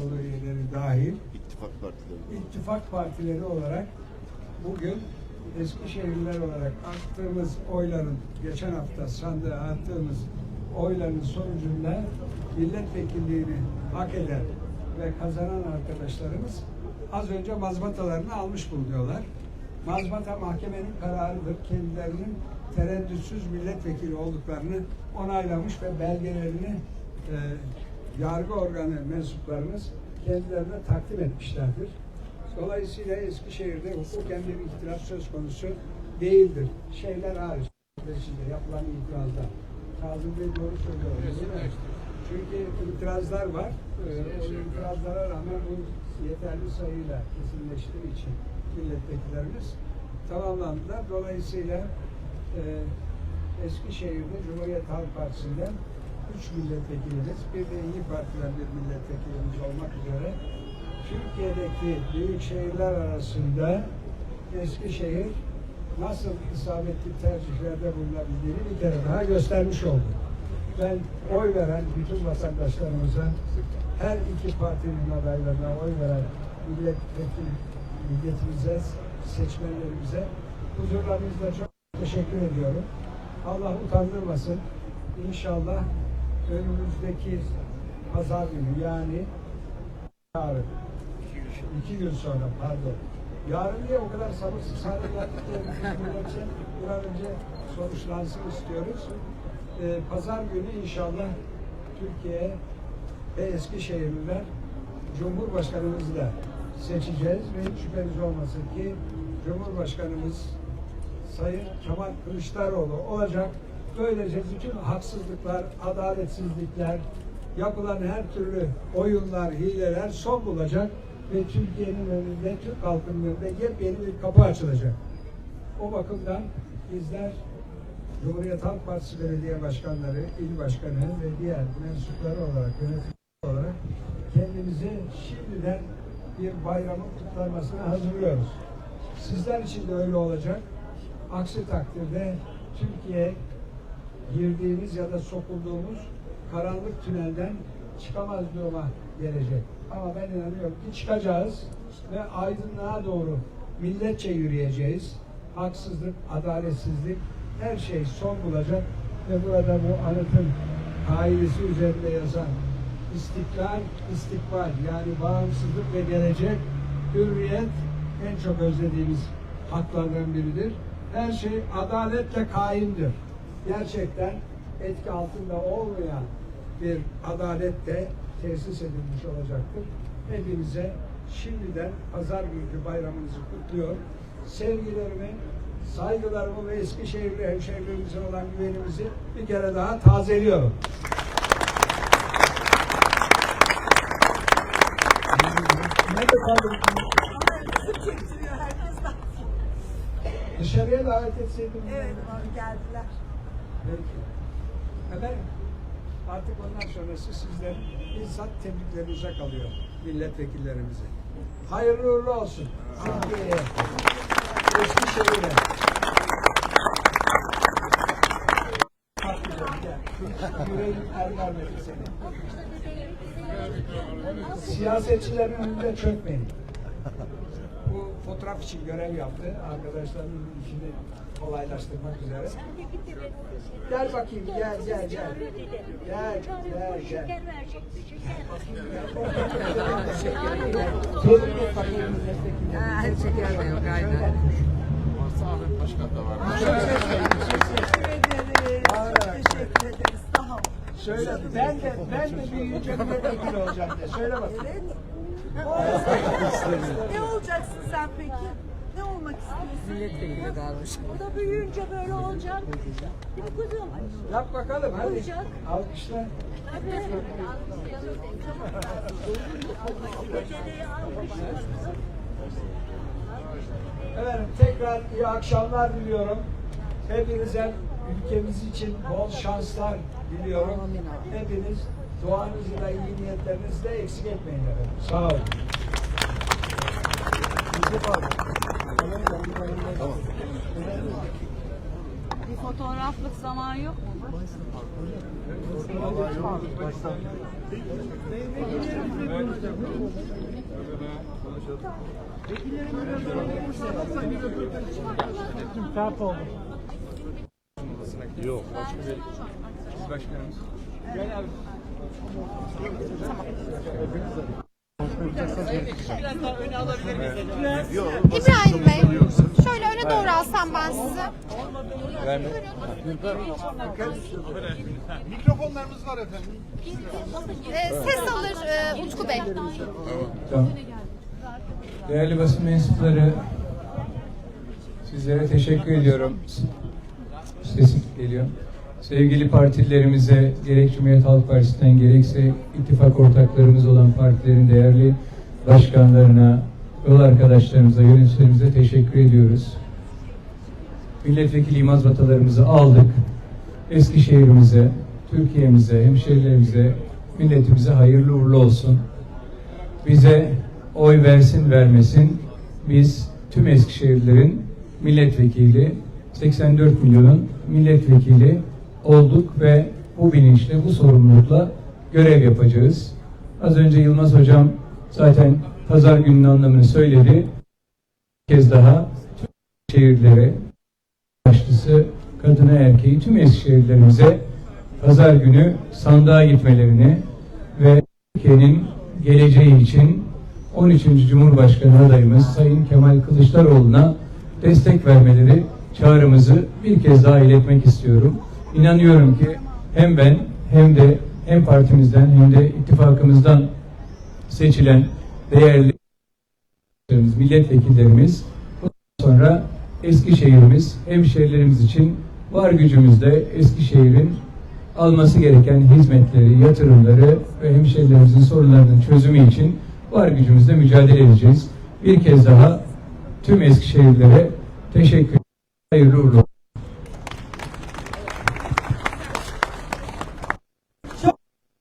Üyeleri dahil İttifak partileri. ittifak partileri olarak bugün Eskişehirliler olarak attığımız oyların geçen hafta sandığa attığımız oyların sonucunda milletvekilliğini hak eden ve kazanan arkadaşlarımız az önce mazbatalarını almış bulunuyorlar. Mazbata mahkemenin kararıdır. Kendilerinin tereddütsüz milletvekili olduklarını onaylamış ve belgelerini e, yargı organı mensuplarımız kendilerine takdim etmişlerdir. Dolayısıyla Eskişehir'de hukuken bir ihtilaf söz konusu değildir. Şeyler hariç sürecinde yapılan itirazlar. Kazım Bey doğru söylüyor. Çünkü itirazlar var. Ee, o itirazlara rağmen bu yeterli sayıyla kesinleştiği için milletvekillerimiz tamamlandılar. Dolayısıyla e, Eskişehir'de Cumhuriyet Halk Partisi'nden üç milletvekilimiz, bir de İyi Parti'den bir milletvekilimiz olmak üzere Türkiye'deki büyük şehirler arasında Eskişehir nasıl isabetli tercihlerde bulunabildiğini bir kere daha göstermiş oldu. Ben oy veren bütün vatandaşlarımıza, her iki partinin adaylarına oy veren milletvekil, milletimize, seçmenlerimize huzurlarınızda çok teşekkür ediyorum. Allah utandırmasın. İnşallah önümüzdeki pazar günü yani yarın iki gün sonra pardon. Yarın diye o kadar sabırsız hale geldik dilekçe bir an önce sonuçlansın istiyoruz. Ee, pazar günü inşallah Türkiye ve Eskişehirliler Cumhurbaşkanımızı da seçeceğiz ve hiç şüpheniz olmasın ki Cumhurbaşkanımız Sayın Kemal Kılıçdaroğlu olacak. Böylece bütün haksızlıklar, adaletsizlikler, yapılan her türlü oyunlar, hileler son bulacak ve Türkiye'nin önünde, Türk halkının önünde yepyeni bir kapı açılacak. O bakımdan bizler Cumhuriyet Halk Partisi belediye başkanları, il başkanı ve diğer mensupları olarak, yöneticiler olarak kendimizi şimdiden bir bayramın kutlanmasına hazırlıyoruz. Sizler için de öyle olacak. Aksi takdirde Türkiye girdiğimiz ya da sokulduğumuz karanlık tünelden çıkamaz duruma gelecek. Ama ben inanıyorum ki çıkacağız ve aydınlığa doğru milletçe yürüyeceğiz. Haksızlık, adaletsizlik her şey son bulacak ve burada bu anıtın kaidesi üzerinde yazan istiklal, istikbal yani bağımsızlık ve gelecek, hürriyet en çok özlediğimiz haklardan biridir. Her şey adaletle kaimdir. Gerçekten etki altında olmayan bir adalet de tesis edilmiş olacaktır. Hepinize şimdiden pazar günkü bayramınızı kutluyor. Sevgilerimi, saygılarımı ve Eskişehirli hemşehrilerimizin olan güvenimizi bir kere daha tazeliyorum. Dışarıya davet etseydim. Evet, abi geldiler. Peki. Efendim, artık ondan sonrası sizlerin bizzat tebriklerinize kalıyor milletvekillerimize. Hayırlı uğurlu olsun. Türkiye'ye, Eskişehir'e. Yüreğim er vermedi seni. Siyasetçilerin önünde çökmeyin. Fotoğraf için görev yaptı. Arkadaşlarının işini kolaylaştırmak üzere. Gel bakayım, gel, gel, gel. Gel, gel, gel. Ha, şeker de yok, aynen. Ahmet Başkan da var. Teşekkür ederiz. Söyle, ben de, ben de büyüyünce milletvekili olacağım de. Söyle bakayım. Evet. ne olacaksın sen peki? Ne olmak istiyorsun? Milletvekili kalmış. O da büyüyünce böyle olacak. Değil mi kuzum? Yap bakalım hadi. Olacak. Alkışla. Almışlar. Efendim tekrar iyi akşamlar diliyorum. Hepinize ülkemiz için bol şanslar diliyorum. Hepiniz duanızı da iyi niyetlerinizi de eksik etmeyin efendim. Sağ olun. Tamam. Bir fotoğraflık zaman yok mu? İbrahim Bey, şöyle öne doğru alsam ben sizi. Mikrofonlarımız var efendim. Ee, ses alır e, Utku Bey. Tamam. Değerli basın mensupları, sizlere teşekkür ediyorum. Sesim geliyor. Sevgili partililerimize, gerek Cumhuriyet Halk Partisi'nden gerekse ittifak ortaklarımız olan partilerin değerli başkanlarına, yol arkadaşlarımıza, yöneticilerimize teşekkür ediyoruz. Milletvekili imaz vatalarımızı aldık. Eskişehir'imize, Türkiye'mize, hemşehrilerimize, milletimize hayırlı uğurlu olsun bize oy versin vermesin biz tüm Eskişehirlilerin milletvekili 84 milyonun milletvekili olduk ve bu bilinçle bu sorumlulukla görev yapacağız. Az önce Yılmaz hocam zaten pazar gününün anlamını söyledi. Bir kez daha tüm şehirlere başlısı kadına erkeği tüm Eskişehirlerimize pazar günü sandığa gitmelerini ve Türkiye'nin geleceği için 13. Cumhurbaşkanı adayımız Sayın Kemal Kılıçdaroğlu'na destek vermeleri çağrımızı bir kez daha iletmek istiyorum. İnanıyorum ki hem ben hem de hem partimizden hem de ittifakımızdan seçilen değerli milletvekillerimiz sonra Eskişehir'imiz, hemşehrilerimiz için var gücümüzle Eskişehir'in alması gereken hizmetleri, yatırımları ve hemşehrilerimizin sorunlarının çözümü için var gücümüzle mücadele edeceğiz. Bir kez daha tüm Eskişehirlilere teşekkür ederim. Hayırlı uğurlu olsun.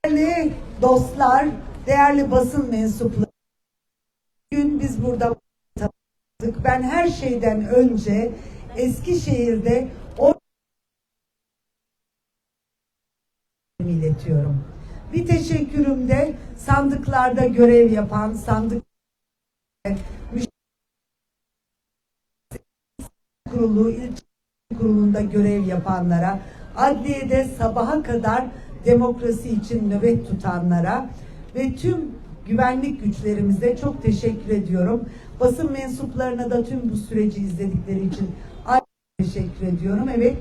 Değerli dostlar, değerli basın mensupları. Bugün biz burada tanıdık. Ben her şeyden önce Eskişehir'de o iletiyorum. Bir teşekkürüm de sandıklarda görev yapan, sandık kurulu, ilçe kurulunda görev yapanlara, adliyede sabaha kadar demokrasi için nöbet tutanlara ve tüm güvenlik güçlerimize çok teşekkür ediyorum. Basın mensuplarına da tüm bu süreci izledikleri için teşekkür ediyorum. Evet,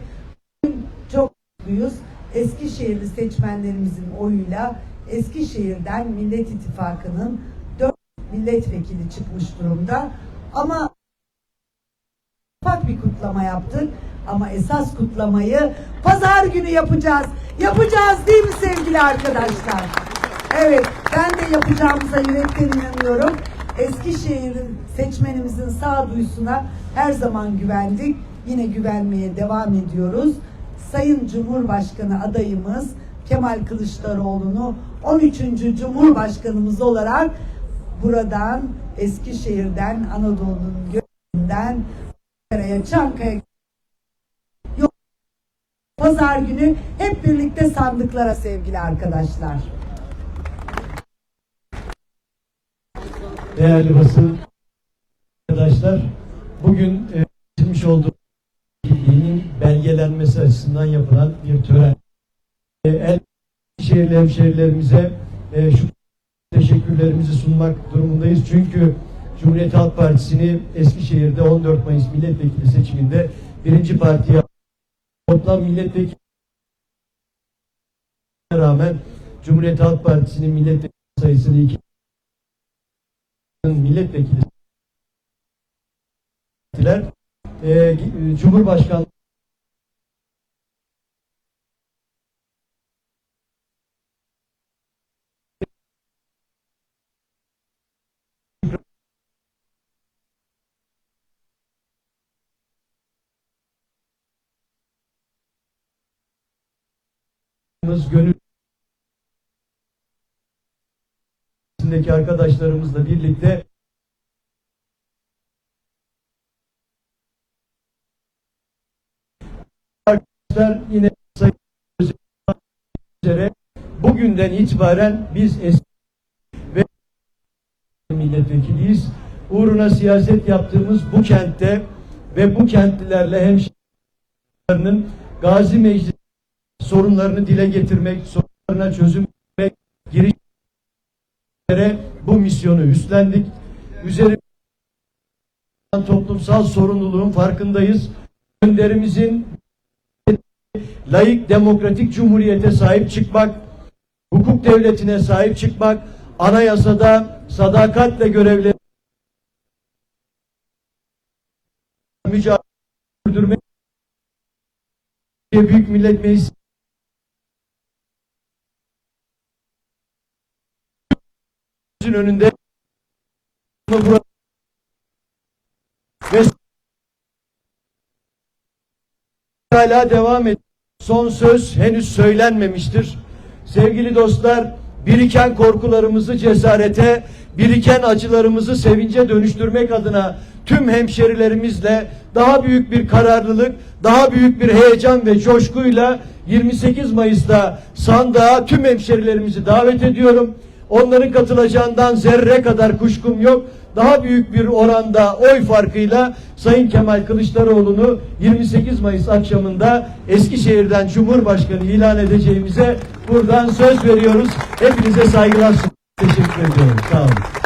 çok mutluyuz. Eskişehirli seçmenlerimizin oyuyla Eskişehir'den Millet İttifakı'nın dört milletvekili çıkmış durumda. Ama ufak bir kutlama yaptık ama esas kutlamayı pazar günü yapacağız. Yapacağız değil mi sevgili arkadaşlar? Evet, ben de yapacağımıza yürekten inanıyorum. Eskişehir'in seçmenimizin sağduyusuna her zaman güvendik. Yine güvenmeye devam ediyoruz. Sayın Cumhurbaşkanı adayımız Kemal Kılıçdaroğlu'nu 13. Cumhurbaşkanımız olarak buradan Eskişehir'den Anadolu'nun göğünden Ankara'ya, Çankaya. Pazar günü hep birlikte sandıklara sevgili arkadaşlar. Değerli basın arkadaşlar, bugün e, seçilmiş olduğu ilginin belgelenmesi açısından yapılan bir tören. E, el şehirli hemşehrilerimize e, şu teşekkürlerimizi sunmak durumundayız. Çünkü Cumhuriyet Halk Partisi'ni Eskişehir'de 14 Mayıs milletvekili seçiminde birinci partiye toplam milletvekili rağmen Cumhuriyet Halk Partisi'nin milletvekili sayısını iki milletvekili e, Cumhurbaşkanlığı gönül içindeki arkadaşlarımızla birlikte yine sayın üzere bugünden itibaren biz eski ve milletvekiliyiz. Uğruna siyaset yaptığımız bu kentte ve bu kentlilerle hemşehrilerinin Gazi Meclisi sorunlarını dile getirmek, sorunlarına çözüm vermek, girişimlere bu misyonu üstlendik. Üzerine toplumsal sorumluluğun farkındayız. Önderimizin layık demokratik cumhuriyete sahip çıkmak, hukuk devletine sahip çıkmak, anayasada sadakatle görevli mücadele sürdürmek Büyük Millet Meclisi önünde ve hala devam ediyor. Son söz henüz söylenmemiştir. Sevgili dostlar, biriken korkularımızı cesarete, biriken acılarımızı sevince dönüştürmek adına tüm hemşerilerimizle daha büyük bir kararlılık, daha büyük bir heyecan ve coşkuyla 28 Mayıs'ta sandığa tüm hemşerilerimizi davet ediyorum. Onların katılacağından zerre kadar kuşkum yok. Daha büyük bir oranda oy farkıyla Sayın Kemal Kılıçdaroğlu'nu 28 Mayıs akşamında Eskişehir'den Cumhurbaşkanı ilan edeceğimize buradan söz veriyoruz. Hepinize saygılar sunuyorum. Teşekkür ediyorum. Sağ olun.